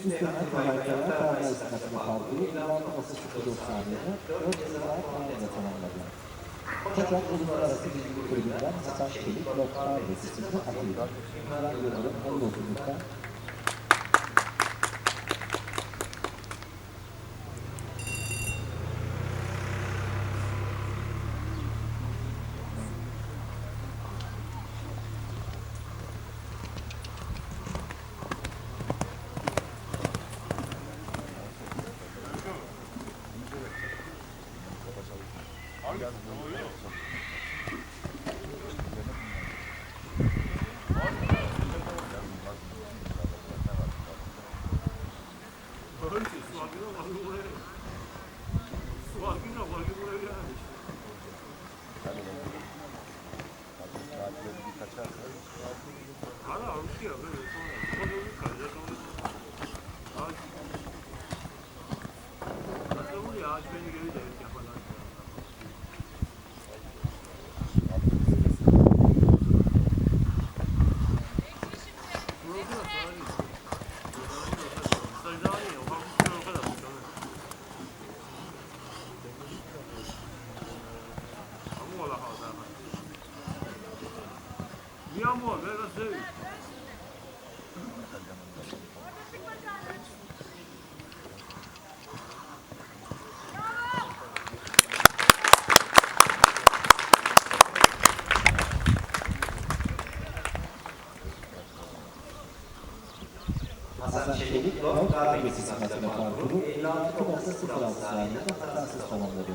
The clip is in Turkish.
Üstelik Kavaytara Kahve Esnafı'nda parkuru ilan 09 saniyede 4 sıra puanla tamamladı. Tekrar uluslararası bilgi kulübünden Hasan Çelik Blok Kahve Sistemi atıldı. Merak ediyorum, hayırlı olsun lütfen. 要么 Hasan Çelik Blok Kahve Sistemi parkuru 56.06 saniyede hatasız tamamladı.